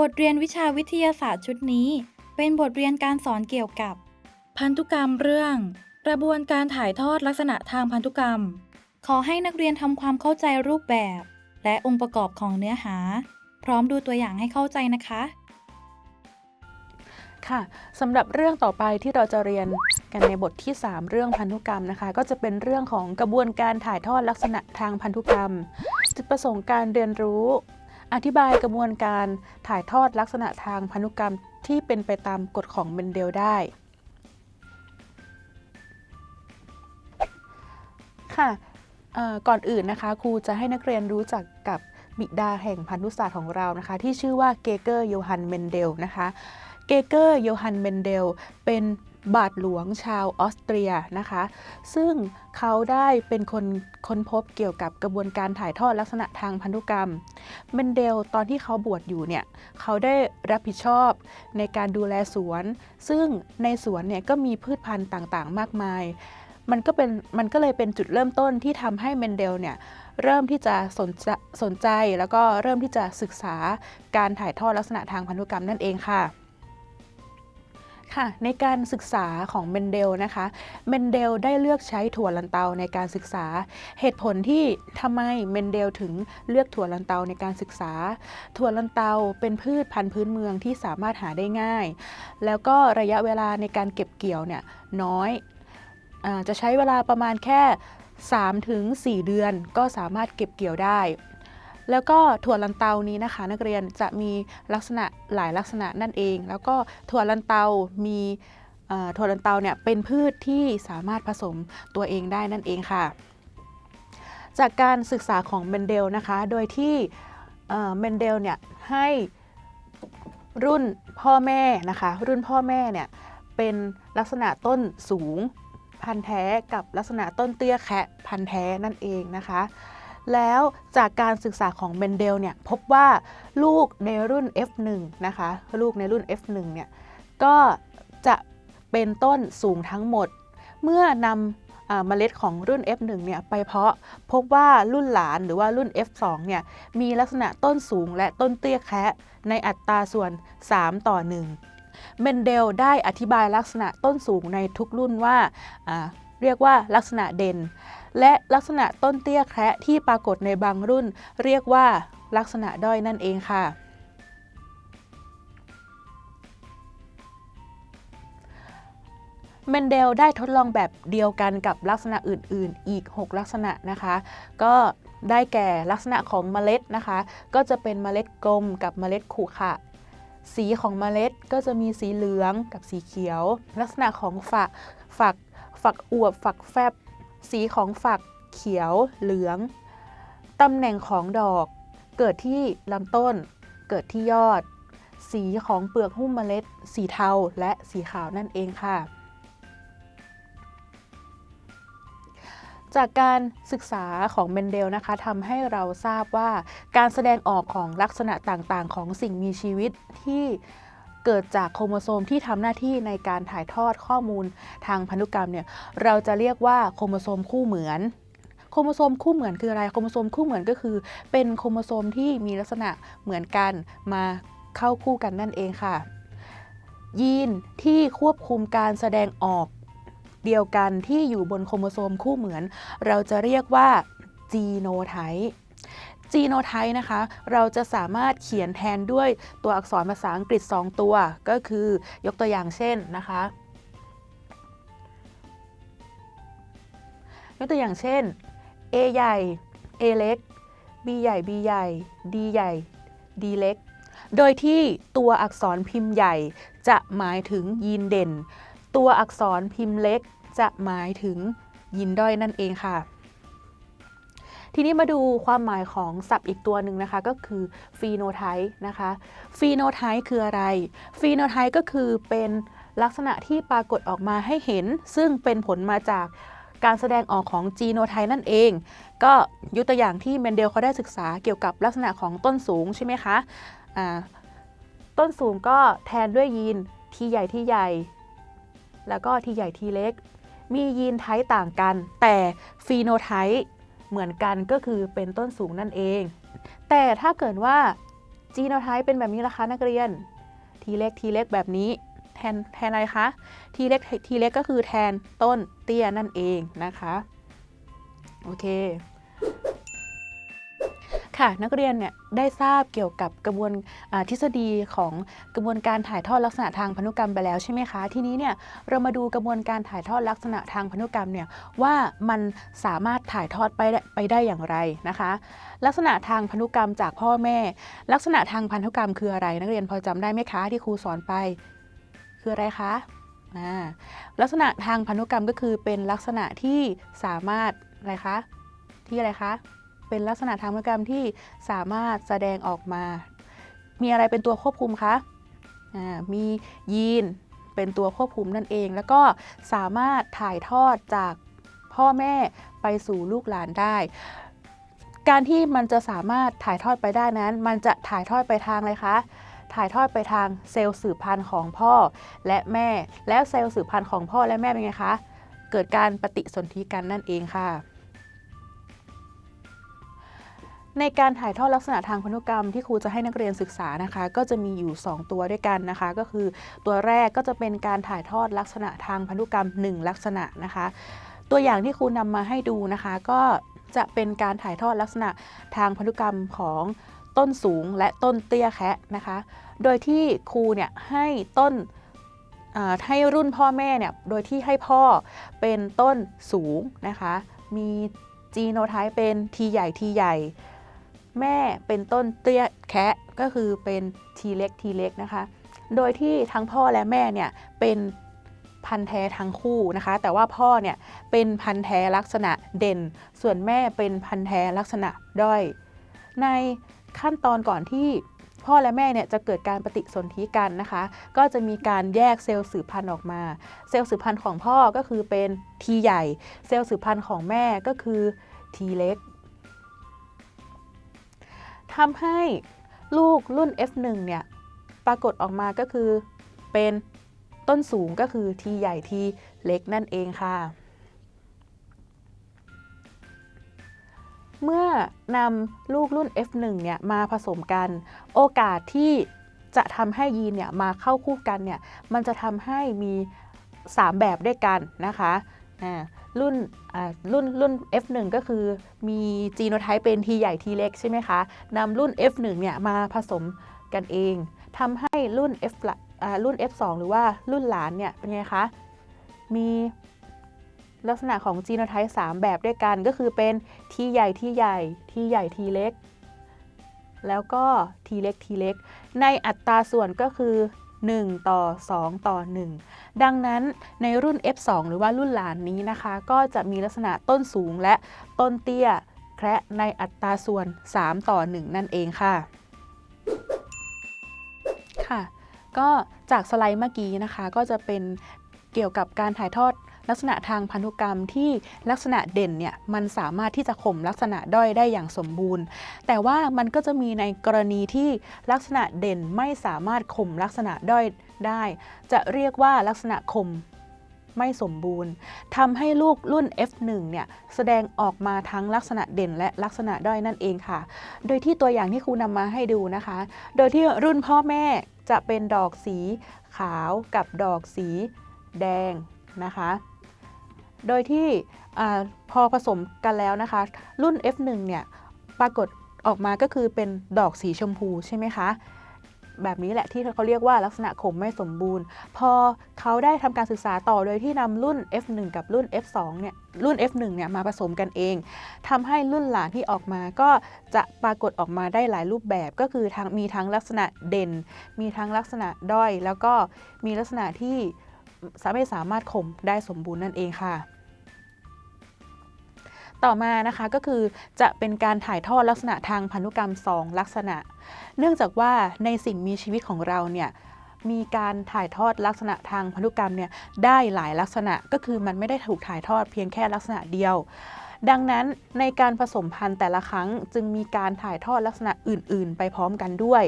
บทเรียนวิชาวิทยาศาสตร์ชุดนี้ เป็นบทเรียนการสอนเกี่ยวกับ พันธุกรรมเรื่อง กระบวนการถ่ายทอดลักษณะทางพันธุกรรม ขอให้นักเรียนทำความเข้าใจรูปแบบ และองค์ประกอบของเนื้อหา พร้อมดูตัวอย่างให้เข้าใจนะคะ ค่ะสำหรับเรื่องต่อไปที่เราจะเรียนกันในบทที่ 3 เรื่องพันธุกรรมนะคะ ก็จะเป็นเรื่องของกระบวนการถ่ายทอดลักษณะทางพันธุกรรมจุดประสงค์การเรียนรู้ อธิบายกระบวนการถ่ายทอดลักษณะทางพันธุกรรมที่เป็นไปตามกฎของเมนเดลได้ ค่ะก่อนอื่นนะคะ ครูจะให้นักเรียนรู้จักกับบิดาแห่งพันธุศาสตร์ของเรานะคะ ที่ชื่อว่าเกเกอร์โยฮันเมนเดลนะคะ เกเกอร์โยฮันเมนเดลเป็น บาทหลวงชาวออสเตรียนะคะ ซึ่งเขาได้เป็นคนค้นพบเกี่ยวกับกระบวนการถ่ายทอดลักษณะทางพันธุกรรม เมนเดลตอนที่เขาบวชอยู่เนี่ยเขาได้รับผิดชอบในการดูแลสวน ซึ่งในสวนเนี่ยก็มีพืชพันธุ์ต่างๆ มากมาย มันก็เป็นมันก็เลยเป็นจุดเริ่มต้นที่ทำให้เมนเดลเนี่ยเริ่มที่จะสนใจสนใจแล้วก็เริ่มที่จะศึกษาการถ่ายทอดลักษณะทางพันธุกรรมนั่นเองค่ะ ค่ะในการศึกษาของเมนเดลนะคะเมนเดลได้เลือกใช้ถั่วลันเตาในการศึกษา เหตุผลที่ทำไมเมนเดลถึงเลือกถั่วลันเตาในการศึกษา ถั่วลันเตาเป็นพืชพันธุ์พื้นเมืองที่สามารถหาได้ง่าย แล้วก็ระยะเวลาในการเก็บเกี่ยวเนี่ยน้อยอจะใช้เวลาประมาณแค่ 3-4 เดือนก็สามารถเก็บเกี่ยวได้ แล้วก็ถั่วลันเตานี้นะคะ นักเรียนจะมีลักษณะหลายลักษณะนั่นเอง แล้วก็ถั่วลันเตามีถั่วลันเตาเนี่ยเป็นพืชที่สามารถผสมตัวเองได้นั่นเองค่ะ จากการศึกษาของเมนเดลนะคะ โดยที่เอ่อเมนเดลเนี่ยให้รุ่นพ่อแม่นะคะ รุ่นพ่อแม่เนี่ยเป็นลักษณะต้นสูงพันธุ์แท้กับลักษณะต้นเตี้ยแคะพันธุ์แท้นั่นเองนะคะ แล้วจากการศึกษาของเมนเดลเนี่ยพบว่าลูกในรุ่น F1 นะคะลูกในรุ่น F1 เนี่ยก็จะเป็นต้นสูงทั้งหมด เมื่อนำเมล็ดของรุ่น F1 เนี่ยไปเพาะพบว่ารุ่นหลานหรือว่ารุ่น F2 เนี่ยมีลักษณะต้นสูงและต้นเตี้ยแคะในอัตราส่วน 3 ต่อ 1เมนเดลได้อธิบายลักษณะต้นสูงในทุกรุ่นว่าเรียกว่าลักษณะเด่น และลักษณะต้นเตี้ยแคระที่ปรากฏในบางรุ่น เรียกว่าลักษณะด้อยนั่นเองค่ะเมนเดลได้ทดลองแบบเดียวกันกับลักษณะอื่น ๆ อีก 6 ลักษณะนะคะ ก็ได้แก่ลักษณะของเมล็ดนะคะ ก็จะเป็นเมล็ดกลมกับเมล็ดขรุขระสีของเมล็ดก็จะมีสีเหลืองกับสีเขียว ลักษณะของฝักฝักฝักอวบฝักแฟบ สีของฝักเขียวเหลือง ตำแหน่งของดอก เกิดที่ลำต้น เกิดที่ยอด สีของเปลือกหุ้มเมล็ด สีเทาและสีขาวนั่นเองค่ะ จากการศึกษาของเมนเดลนะคะทำให้เราทราบว่าการแสดงออกของลักษณะต่างๆ ของสิ่งมีชีวิตที่ เกิดจากโครโมโซมที่ทำหน้าที่ในการถ่ายทอดข้อมูลทางพันธุกรรมเนี่ยเราจะเรียกว่าโครโมโซมคู่เหมือนโครโมโซมคู่เหมือนคืออะไรโครโมโซมคู่เหมือนก็คือ เป็นโครโมโซมที่มีลักษณะเหมือนกันมาเข้าคู่กันนั่นเองค่ะ ยีนที่ควบคุมการแสดงออกเดียวกันที่อยู่บนโครโมโซมคู่เหมือน เราจะเรียกว่าจีโนไทป์ จีโนไทป์นะคะ เราจะสามารถเขียนแทนด้วยตัวอักษรภาษาอังกฤษ 2 ตัว ก็คือยกตัวอย่างเช่นนะคะยกตัวอย่างเช่น A ใหญ่ A เล็ก B ใหญ่ B ใหญ่ D ใหญ่ D เล็ก โดยที่ตัวอักษรพิมพ์ใหญ่จะหมายถึงยีนเด่น ตัวอักษรพิมพ์เล็กจะหมายถึงยีนด้อยนั่นเองค่ะ ทีนี้มาดูความหมายของศัพท์อีกตัวหนึ่งนะคะ ก็คือฟีโนไทป์นะคะฟีโนไทป์คืออะไรฟีโนไทป์ก็คือเป็นลักษณะที่ปรากฏออกมาให้เห็น ซึ่งเป็นผลมาจากการแสดงออกของจีโนไทป์นั่นเอง ก็ยกตัวอย่างที่เมนเดลเขาได้ศึกษาเกี่ยวกับลักษณะของต้นสูงใช่ไหมคะต้นสูงก็แทนด้วยยีนที่ใหญ่ที่ใหญ่ แล้วก็ที่ใหญ่ที่เล็ก มียีนไทป์ต่างกัน แต่ฟีโนไทป์ เหมือนกันก็คือเป็นต้นสูงนั่นเอง แต่ถ้าเกิดว่าจีโนไทป์เป็นแบบนี้ละคะนักเรียน ทีเล็กทีเล็กแบบนี้ แทนแทนอะไรคะทีเล็กทีเล็กก็คือแทนต้นเตี้ยนั่นเองนะคะ โอเค ค่ะ นักเรียนเนี่ยได้ทราบเกี่ยวกับกระบวนทฤษฎีของกระบวนการถ่ายทอดลักษณะทางพันธุกรรมไปแล้วใช่ไหมคะ ทีนี้เนี่ยเรามาดูกระบวนการถ่ายทอดลักษณะทางพันธุกรรมเนี่ยว่ามันสามารถถ่ายทอดไปได้ไปได้อย่างไรนะคะ ลักษณะทางพันธุกรรมจากพ่อแม่ ลักษณะทางพันธุกรรมคืออะไร นักเรียนพอจำได้ไหมคะที่ครูสอนไป คืออะไรคะลักษณะทางพันธุกรรมก็คือเป็นลักษณะที่สามารถอะไรคะที่อะไรคะ เป็นลักษณะทางพันธุกรรมที่สามารถแสดงออกมา มีอะไรเป็นตัวควบคุมคะอ่ามียีนเป็นตัวควบคุมนั่นเอง แล้วก็สามารถถ่ายทอดจากพ่อแม่ไปสู่ลูกหลานได้ การที่มันจะสามารถถ่ายทอดไปได้นั้น มันจะถ่ายทอดไปทางอะไรคะ ถ่ายทอดไปทางเซลล์สืบพันธุ์ของพ่อและแม่ แล้วเซลล์สืบพันธุ์ของพ่อและแม่เป็นไงคะ เกิดการปฏิสนธิกันนั่นเองค่ะ ในการถ่ายทอดลักษณะทางพันธุกรรมที่ครูจะให้นักเรียนศึกษานะคะ ก็จะมีอยู่ 2 ตัวด้วยกันนะคะ ก็คือตัวแรกก็จะเป็นการถ่ายทอดลักษณะทางพันธุกรรม 1 ลักษณะนะคะ ตัวอย่างที่ครูนำมาให้ดูนะคะ ก็จะเป็นการถ่ายทอดลักษณะทางพันธุกรรมของต้นสูงและต้นเตี้ยแคะนะคะ โดยที่ครูเนี่ยให้ต้นให้รุ่นพ่อแม่เนี่ย โดยที่ให้พ่อเป็นต้นสูงนะคะ มีจีโนไทป์เป็นทีใหญ่ทีใหญ่ แม่เป็นต้นเตี้ยแคะก็คือเป็นทีเล็กทีเล็กนะคะ โดยที่ทั้งพ่อและแม่เนี่ยเป็นพันธุ์แท้ทั้งคู่นะคะ แต่ว่าพ่อเนี่ยเป็นพันธุ์แท้ลักษณะเด่น ส่วนแม่เป็นพันธุ์แท้ลักษณะด้อย ในขั้นตอนก่อนที่พ่อและแม่เนี่ยจะเกิดการปฏิสนธิกันนะคะ ก็จะมีการแยกเซลล์สืบพันธุ์ออกมา เซลล์สืบพันธุ์ของพ่อก็คือเป็นทีใหญ่ เซลล์สืบพันธุ์ของแม่ก็คือทีเล็ก ทำให้ลูกรุ่น F1 เนี่ยปรากฏออกมาก็คือเป็นต้นสูงก็คือทีใหญ่ทีเล็กนั่นเองค่ะ เมื่อนำลูกรุ่น F1 เนี่ยมาผสมกัน โอกาสที่จะทำให้ยีนเนี่ยมาเข้าคู่กันเนี่ย มันจะทำให้มี 3 แบบด้วยกันนะคะอ่า รุ่นอ่ารุ่นรุ่น F1 ก็คือมีจีโนไทป์เป็นทีใหญ่ทีเล็กใช่ไหมคะนำรุ่น F1 เนี่ยมาผสมกันเองทำให้รุ่น F รุ่น F2 หรือว่ารุ่นหลานเนี่ยเป็นไงคะมีลักษณะของจีโนไทป์3แบบด้วยกันก็คือเป็นทีใหญ่ทีใหญ่ทีใหญ่ทีเล็ก แล้วก็ทีเล็กทีเล็ก ในอัตราส่วนก็คือ 1 ต่อ 2 ต่อ 1 ดังนั้นในรุ่น F2 หรือว่ารุ่นหลานนี้นะคะ ก็จะมีลักษณะต้นสูงและต้นเตี้ยแคระในอัตราส่วน 3 ต่อ 1 นั่นเองค่ะ ค่ะ ก็จากสไลด์เมื่อกี้นะคะ ก็จะเป็นเกี่ยวกับการถ่ายทอด ลักษณะทางพันธุกรรมที่ลักษณะเด่นเนี่ยมันสามารถที่จะข่มลักษณะด้อยได้อย่างสมบูรณ์ แต่ว่ามันก็จะมีในกรณีที่ลักษณะเด่นไม่สามารถข่มลักษณะด้อยได้ จะเรียกว่าลักษณะข่มไม่สมบูรณ์ทำให้ลูกรุ่น F1 เนี่ยแสดงออกมาทั้งลักษณะเด่นและลักษณะด้อยนั่นเองค่ะ โดยที่ตัวอย่างที่ครูนำมาให้ดูนะคะ โดยที่รุ่นพ่อแม่จะเป็นดอกสีขาวกับดอกสีแดงนะคะ โดยที่พอผสมกันแล้วนะคะ รุ่น F1 เนี่ยปรากฏออกมาก็คือเป็นดอกสีชมพูใช่ไหมคะ แบบนี้แหละที่เขาเรียกว่าลักษณะขมไม่สมบูรณ์ พอเขาได้ทำการศึกษาต่อโดยที่นำรุ่น F1 กับรุ่น F2 เนี่ยรุ่น F1 เนี่ยมาผสมกันเองทำให้รุ่นหลานที่ออกมาก็จะปรากฏออกมาได้หลายรูปแบบ ก็คือทั้งมีทั้งลักษณะเด่น มีทั้งลักษณะด้อย แล้วก็มีลักษณะที่สามารถสามารถข่มได้สมบูรณ์นั่นเองค่ะ ต่อมานะคะก็คือจะเป็นการถ่ายทอดลักษณะทางพันธุกรรม 2 ลักษณะ เนื่องจากว่าในสิ่งมีชีวิตของเราเนี่ยมีการถ่ายทอดลักษณะทางพันธุกรรมเนี่ยได้หลายลักษณะก็คือมันไม่ได้ถูกถ่ายทอดเพียงแค่ลักษณะเดียว ดังนั้นในการผสมพันธุ์แต่ละครั้งจึงมีการถ่ายทอดลักษณะอื่น ๆ ไปพร้อมกันด้วย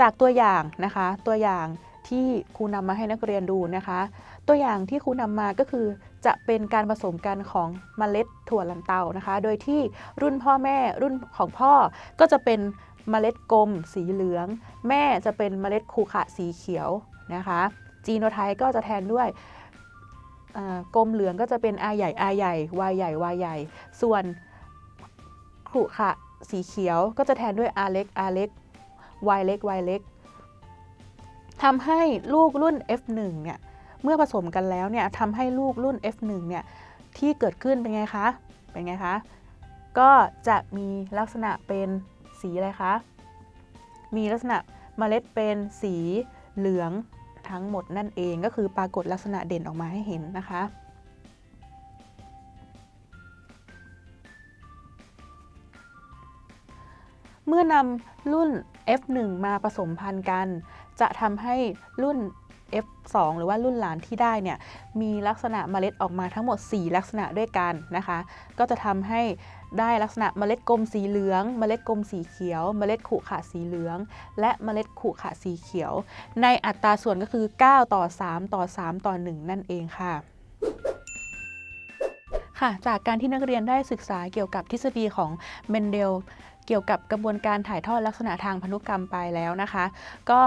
จากตัวอย่างนะคะตัวอย่างที่ครูนำมาให้นักเรียนดูนะคะ ตัวอย่างที่ครูนำมาก็คือจะเป็นการผสมกันของเมล็ดถั่วลันเตานะคะ โดยที่รุ่นพ่อแม่รุ่นของพ่อก็จะเป็นเมล็ดกลม สีเหลือง แม่จะเป็นเมล็ดคูขะสีเขียวนะคะ จีโนไทป์ก็จะแทนด้วยกลมเหลืองก็จะเป็นอาใหญ่อาใหญ่วายใหญ่วายใหญ่ ส่วนขรุขะสีเขียวก็จะแทนด้วยอาเล็กอาเล็กวายเล็กวายเล็กทำให้ลูกรุ่น F1 เนี่ย เมื่อผสมกันแล้วเนี่ยทำให้ลูกรุ่น F1 เนี่ยที่เกิดขึ้นเป็นไงคะ เป็นไงคะ ก็จะมีลักษณะเป็นสีอะไรคะ มีลักษณะเมล็ดเป็นสีเหลืองทั้งหมดนั่นเองก็คือปรากฏลักษณะเด่นออกมาให้เห็นนะคะ เมื่อนำรุ่น F1 มาผสมพันธุ์กัน จะทำให้รุ่น F2 หรือว่ารุ่นหลานที่ได้เนี่ยมีลักษณะเมล็ดออกมาทั้งหมด 4 ลักษณะด้วยกันนะคะ ก็จะทำให้ได้ลักษณะเมล็ดกลมสีเหลือง เมล็ดกลมสีเขียว เมล็ดขุขะสีเหลือง และเมล็ดขุขะสีเขียว ในอัตราส่วนก็คือ 9 ต่อ 3 ต่อ 3 ต่อ 1 นั่นเองค่ะค่ะจากการที่นักเรียนได้ศึกษาเกี่ยวกับทฤษฎีของเมนเดล เกี่ยวกับกระบวนการถ่ายทอดลักษณะทางพันธุกรรมไปแล้วนะคะ ก็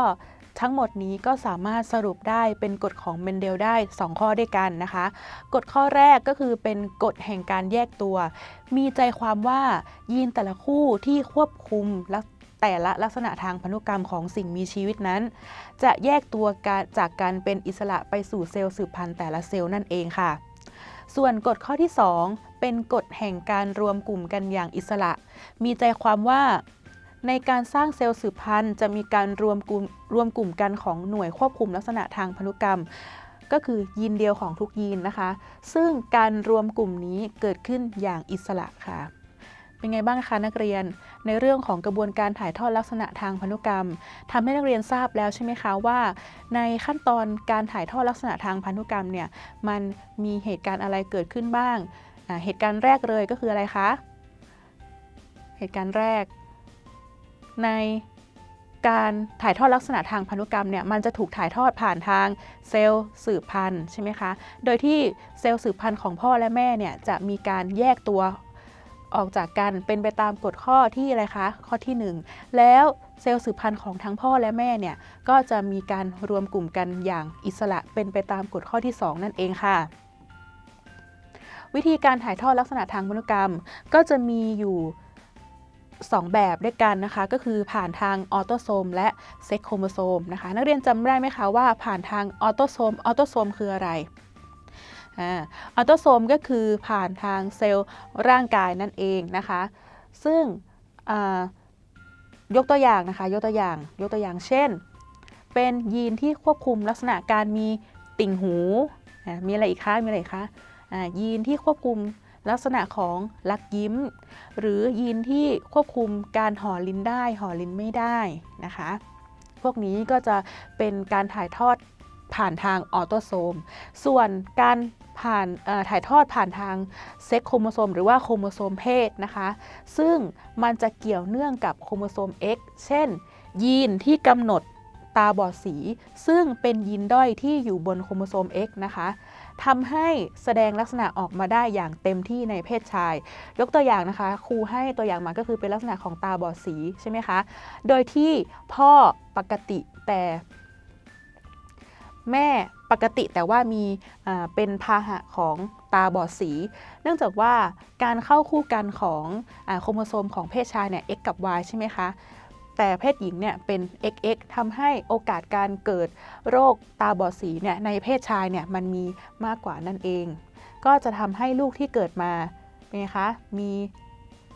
ทั้งหมดนี้ก็สามารถสรุปได้เป็นกฎของเมนเดลได้ 2 ข้อด้วยกันนะคะ กฎข้อแรกก็คือเป็นกฎแห่งการแยกตัว มีใจความว่ายีนแต่ละคู่ที่ควบคุมแลักแต่ละลักษณะทางพันธุกรรมของสิ่งมีชีวิตนั้น จะแยกตัวการจากการเป็นอิสระไปสู่เซลล์สืบพันธุ์แต่ละเซลล์นั่นเองค่ะ ส่วนกฎข้อที่ 2 เป็นกฎแห่งการรวมกลุ่มกันอย่างอิสระ มีใจความว่าในการสร้างเซลล์สืบพันธุ์จะมีการรวมกลุ่มรวมกลุ่มกันของหน่วยควบคุมลักษณะทางพันธุกรรม ก็คือยีนเดียวของทุกยีนนะคะ ซึ่งการรวมกลุ่มนี้เกิดขึ้นอย่างอิสระค่ะ เป็นไงบ้างคะนักเรียน ในเรื่องของกระบวนการถ่ายทอดลักษณะทางพันธุกรรมทำให้นักเรียนทราบแล้วใช่ไหมคะว่า ในขั้นตอนการถ่ายทอดลักษณะทางพันธุกรรมเนี่ยมันมีเหตุการณ์อะไรเกิดขึ้นบ้าง เหตุการณ์แรกเลยก็คืออะไรคะ เหตุการณ์แรก ในการถ่ายทอดลักษณะทางพันธุกรรมเนี่ยมันจะถูกถ่ายทอดผ่านทางเซลล์สืบพันธุ์ใช่ไหมคะ โดยที่เซลล์สืบพันธุ์ของพ่อและแม่เนี่ยจะมีการแยกตัว ออกจากกันเป็นไปตามกฎข้อที่อะไรคะ ข้อที่ 1 แล้วเซลล์สืบพันธุ์ของทั้งพ่อและแม่เนี่ย ก็จะมีการรวมกลุ่มกันอย่างอิสระเป็นไปตามกฎข้อที่ 2 นั่นเองค่ะ วิธีการถ่ายทอดลักษณะทางพันธุกรรม ก็จะมีอยู่2 แบบด้วยกันนะคะ ก็คือผ่านทางออโตโซมและเซ็กโครโมโซมนะคะ นักเรียนจำได้ไหมคะว่าผ่านทางออโตโซมออโตโซมคืออะไร อาอโตโซมก็คือผ่านทางเซลล์ร่างกายนั่นเองนะคะ ซึ่งยกตัวอย่างนะคะ ยกตัวอย่าง ยกตัวอย่างเช่น เป็นยีนที่ควบคุมลักษณะการมีติ่งหู มีอะไรอีกคะ มีอะไรคะยีนที่ควบคุมลักษณะของลักยิ้ม หรือยีนที่ควบคุมการห่อลิ้นได้ ห่อลิ้นไม่ได้นะคะ พวกนี้ก็จะเป็นการถ่ายทอดผ่านทางออโตโซม ส่วนการ ผ่านถ่ายทอดผ่านทางเซ็กโครโมโซมหรือว่าโครโมโซมเพศนะคะ ซึ่งมันจะเกี่ยวเนื่องกับโครโมโซม X เช่น ยีนที่กำหนดตาบอดสี ซึ่งเป็นยีนด้อยที่อยู่บนโครโมโซม X นะคะทำให้แสดงลักษณะออกมาได้อย่างเต็มที่ในเพศชาย ยกตัวอย่างนะคะ ครูให้ตัวอย่างมาก็คือเป็นลักษณะของตาบอดสีใช่ไหมคะ โดยที่พ่อปกติแต่ แม่ปกติแต่ว่ามีเป็นพาหะของตาบอดสี เนื่องจากว่าการเข้าคู่กันของอโครโมโซมของเพศชายเนี่ย X กับ Y ใช่ไหมคะ แต่เพศหญิงเนี่ยเป็น XX ทำให้โอกาสการเกิดโรคตาบอดสีเนี่ยในเพศชายเนี่ยมันมีมากกว่านั่นเอง ก็จะทำให้ลูกที่เกิดมาเป็นไงคะมี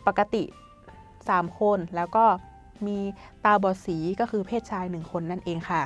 ปกติ 3 คนแล้วก็มีตาบอดสีก็คือเพศชาย 1 คนนั่นเองค่ะ